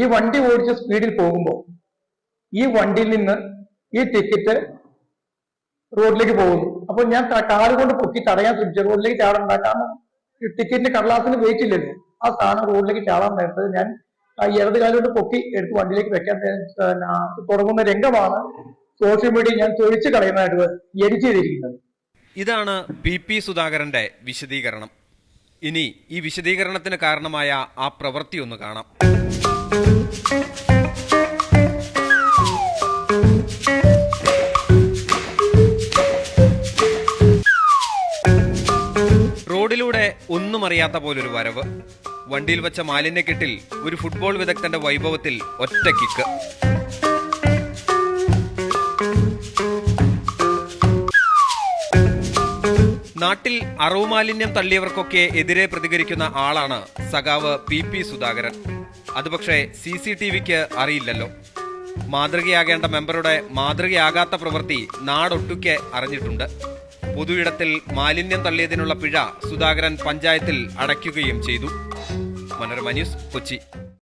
ഈ വണ്ടി ഓടിച്ച സ്പീഡിൽ പോകുമ്പോൾ ഈ വണ്ടിയിൽ നിന്ന് ഈ ടിക്കറ്റ് റോഡിലേക്ക് പോകുന്നു. അപ്പൊ ഞാൻ കാറ് കൊണ്ട് പൊക്കി തടയാൻ ശ്രമിച്ചു. റോഡിലേക്ക് ചാടണ്ട കാരണം ടിക്കറ്റിന്റെ കടലാസിന് വെയിറ്റ് ഇല്ലല്ലോ. ആ സാധനം റോഡിലേക്ക് ചാടാൻ നേരത്ത് ഞാൻ ഇടത് കാലം കൊണ്ട് പൊക്കി എടുത്ത് വണ്ടിയിലേക്ക് വെക്കാൻ തുടങ്ങുന്ന രംഗമാണ് സോഷ്യൽ മീഡിയ ഞാൻ തൊഴിച്ചു കളയുന്നതായിട്ട് എഡിറ്റ് ചെയ്തിരിക്കുന്നത്. ഇതാണ് പി പി സുധാകരന്റെ വിശദീകരണം. ഇനി ഈ വിശദീകരണത്തിന് കാരണമായ ആ പ്രവൃത്തി ഒന്ന് കാണാം. റോഡിലൂടെ ഒന്നും അറിയാത്ത പോലൊരു വരവ്. വണ്ടിയിൽ വെച്ച മാലിന്യക്കെട്ടിൽ ഒരു ഫുട്ബോൾ വിദഗ്ധന്റെ വൈഭവത്തിൽ ഒറ്റ കിക്ക്. നാട്ടിൽ അറവ് മാലിന്യം തള്ളിയവർക്കൊക്കെ എതിരെ പ്രതികരിക്കുന്ന ആളാണ് സഖാവ് പി പി സുധാകരൻ. അതുപക്ഷേ സി സി ടി വിക്ക് അറിയില്ലല്ലോ. മാതൃകയാകേണ്ട മെമ്പറുടെ മാതൃകയാകാത്ത പ്രവൃത്തി നാടൊട്ടുക്കെ അറിഞ്ഞിട്ടുണ്ട്. പൊതുയിടത്തിൽ മാലിന്യം തള്ളിയതിനുള്ള പിഴ സുധാകരൻ പഞ്ചായത്തിൽ അടയ്ക്കുകയും ചെയ്തു. മനോരമ ന്യൂസ് കൊച്ചി.